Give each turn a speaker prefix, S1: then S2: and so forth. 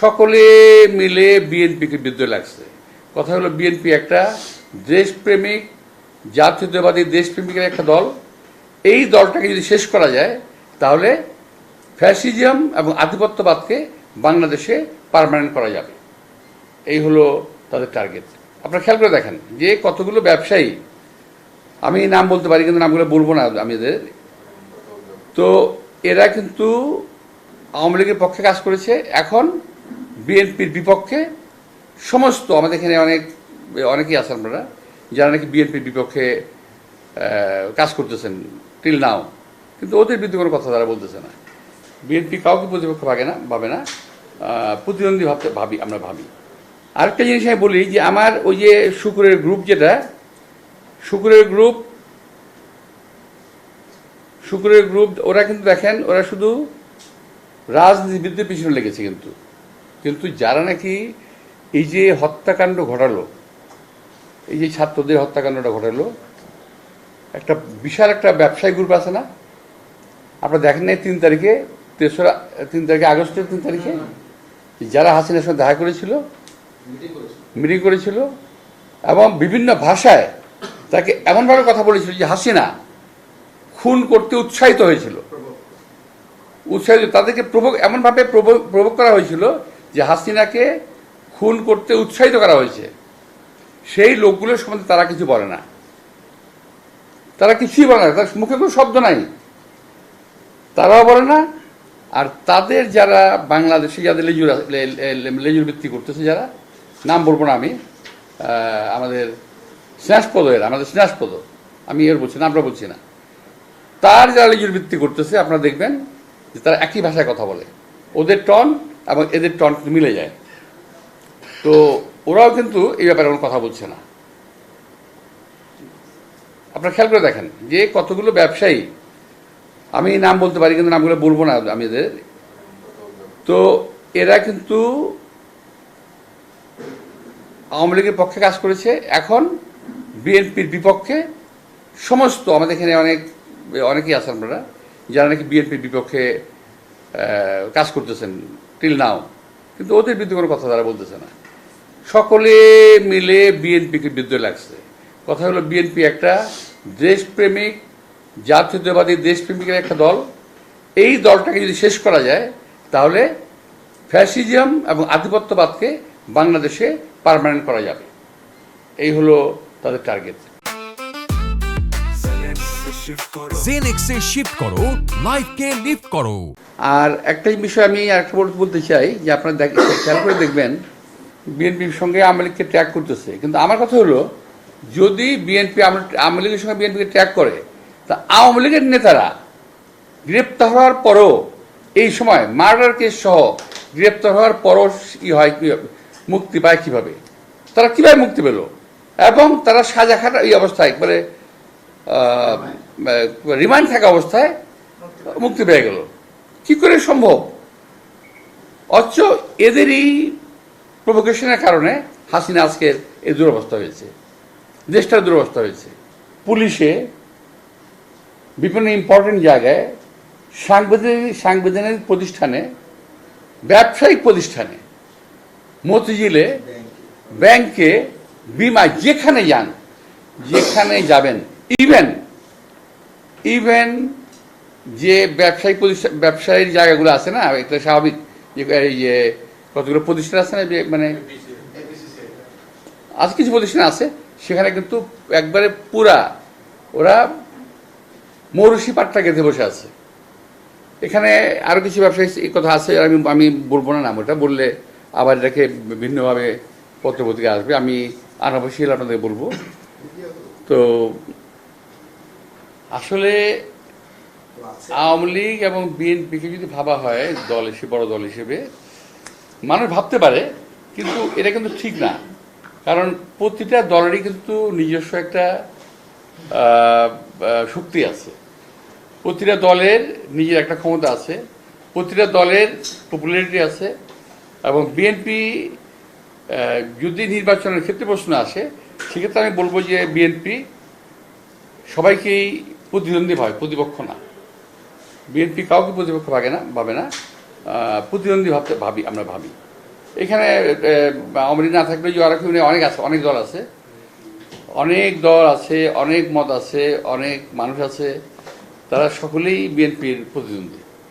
S1: সকলে মিলে বিএনপিকে বিরুদ্ধে লাগছে। কথা হলো বিএনপি একটা দেশপ্রেমিক, জাতীয়তাবাদী দেশপ্রেমিকের একটা দল। এই দলটাকে যদি শেষ করা যায়, তাহলে ফ্যাসিজম এবং আধিপত্যবাদকে বাংলাদেশে পার্মানেন্ট করা যাবে। এই হলো তাদের টার্গেট। আপনারা খেয়াল করে দেখেন যে কতগুলো ব্যবসায়ী, আমি নাম বলতে পারি কিন্তু নামগুলো বলব না আমি এদের। তো এরা কিন্তু আওয়ামী লীগের পক্ষে কাজ করেছে। এখন বিএনপির বিপক্ষে সমস্ত, আমাদের এখানে অনেক, অনেকেই আছেন আপনারা, যারা নাকি বিএনপির বিপক্ষে কাজ করতেছেন টিল নাও কিন্তু ওদের বিরুদ্ধে কোনো কথা তারা বলতেছে না। বিএনপি কাউকে প্রতিপক্ষ ভাবে না ভাবে না। প্রতিদ্বন্দ্বী ভাবতে ভাবি, আমরা ভাবি। আরেকটা জিনিস আমি বলি যে আমার ওই যে শুকুরের গ্রুপ যেটা, শুকুরের গ্রুপ শুকুরের গ্রুপ ওরা কিন্তু দেখেন, ওরা শুধু রাজনীতিবিদদের পিছনে লেগেছে কিন্তু। কিন্তু যারা নাকি এই যে হত্যাকাণ্ড ঘটালো এই যে ছাত্রদের হত্যাকাণ্ডটা ঘটালো একটা বিশাল একটা ব্যবসায়ী গ্রুপ আছে না? আপনারা দেখেন নাই তিন তারিখে তেসরা তিন তারিখে আগস্টের তিন তারিখে? যারা হাসিনার সঙ্গে দেখা করেছিল মিটিং করেছিল। এবং বিভিন্ন ভাষায় তাকে এমনভাবে কথা বলেছিল যে হাসিনা খুন করতে উৎসাহিত হয়েছিল। উৎসাহিত তাদেরকে প্রভোগ এমনভাবে প্রভোগ প্রভোগ করা হয়েছিল যে হাসিনাকে খুন করতে উৎসাহিত করা হয়েছে, সেই লোকগুলোর সম্বন্ধে তারা কিছু বলে না। তারা কিছুই বলে না তার মুখে কোনো শব্দ নাই। তারাও বলে না, আর তাদের যারা বাংলাদেশে যাদের লেজুর লেজুর ভিত্তি করতেছে যারা, নাম বলব না আমি আমাদের স্নেহাসপদ এর, আমাদের স্নেহাসপদ, আমি এর বলছি না, আমরা বলছি না। তার যারা লেজুর ভিত্তি করতেছে, আপনারা দেখবেন যে তারা একই ভাষায় কথা বলে। ওদের টন এবং এদের টন মিলে যায়। তো ওরাও কিন্তু এই ব্যাপারে কোনো কথা বলছে না। আপনারা খেয়াল করে দেখেন, যে কতগুলো ব্যবসায়ী, আমি নাম বলতে পারি কিন্তু নামগুলো বলব না আমি এদের। তো এরা কিন্তু আওয়ামী লীগের পক্ষে কাজ করেছে, এখন বিএনপির বিপক্ষে সমস্ত, আমাদের এখানে অনেক, অনেকেই আছেন আপনারা, যারা নাকি বিএনপির বিপক্ষে কাজ করতেছেন। টিল নাও কিন্তু ওদের বিরুদ্ধে কোনো কথা তারা বলতেছে না। সকলে মিলে বিএনপিকে বিরুদ্ধে লাগছে। কথা হলো বিএনপি একটা দেশপ্রেমিক, জাতীয়তাবাদী দেশপ্রেমিকের একটা দল। এই দলটাকে যদি শেষ করা যায়, তাহলে ফ্যাসিজম এবং আধিপত্যবাদকে বাংলাদেশে পার্মানেন্ট করা যাবে। এই হলো তাদের টার্গেট।
S2: জেনেক্সে শিফট করো। লাইফকে লিফট করো।
S1: আর একটাই বিষয় আমি আরেকটা বলতে বলতে চাই যে আপনারা দেখ খেয়াল করে দেখবেন বিএনপির সঙ্গে আওয়ামী লীগকে ট্র্যাক করতেছে। কিন্তু আমার কথা হলো যদি বিএনপি আওয়ামী লীগের সঙ্গে বিএনপিকে ট্র্যাক করে তা আওয়ামী লীগের নেতারা গ্রেপ্তার হওয়ার পরও এই সময় মার্ডার কেস সহ গ্রেপ্তার হওয়ার পরও ই হয় কি- মুক্তি পায় কীভাবে? তারা কীভাবে মুক্তি পেল? এবং তারা সাজা খাটা এই অবস্থায় মানে রিমান্ড থাকা অবস্থায় মুক্তি পেয়ে গেল। কি করে সম্ভব? অথচ এদেরই প্রভোকেশনের কারণে হাসিনা আজকের এই দুরবস্থা হয়েছে। দেশটার দুরবস্থা হয়েছে। পুলিশে বিভিন্ন ইম্পর্টেন্ট জায়গায় সাংবিধানিক সাংবিধানিক প্রতিষ্ঠানে, ব্যবসায়িক প্রতিষ্ঠানে মতিঝিলে ব্যাংকে বিমা যেখানে যান, যেখানে যাবেন ইভেন ইভেন যে ব্যবসায়িক প্রতিষ্ঠান ব্যবসায়ীর জায়গাগুলো আছে না, এটা স্বাভাবিক যে কতগুলো প্রতিষ্ঠান আছে না মানে আজ কিছু প্রতিষ্ঠান আছে, সেখানে কিন্তু একবারে পুরা ওরা মৌরসি পাট্টা গেঁথে বসে আছে। এখানে আরও কিছু ব্যবসায়ী কথা আছে, আমি আমি বলব না নাম ওটা, বললে আবার এটাকে ভিন্নভাবে পত্রপত্রিকা আসবে, আমি আনাবশ্যিক আপনাদের বলব। তো আসলে আওয়ামী লীগ এবং বিএনপিকে যদি ভাবা হয়, দল হিসেবে, বড় দল হিসেবে, মানুষ ভাবতে পারে, কিন্তু এটা কিন্তু ঠিক না। কারণ প্রতিটা দলেরই কিন্তু নিজস্ব একটা শক্তি আছে। প্রতিটা দলের নিজের একটা ক্ষমতা আছে, প্রতিটা দলের পপুলারিটি আছে এবং বিএনপি যদি নির্বাচনের ক্ষেত্রে প্রশ্ন আসে, সেক্ষেত্রে আমি বলব যে বিএনপি সবাইকেই প্রতিদ্বন্দ্বী হয়, প্রতিপক্ষ না। বিএনপি কাউকে প্রতিপক্ষ ভাগে না, ভাবে না। প্রতিদ্বন্দ্বী ভাবতে ভাবি, আমরা ভাবি। এখানে আওয়ামী না থাকলে জোয়ারাকে অনেক আছে, অনেক দল আছে। অনেক দল আছে, অনেক মত আছে, অনেক মানুষ আছে। তারা সকলেই বিএনপির প্রতিদ্বন্দ্বী।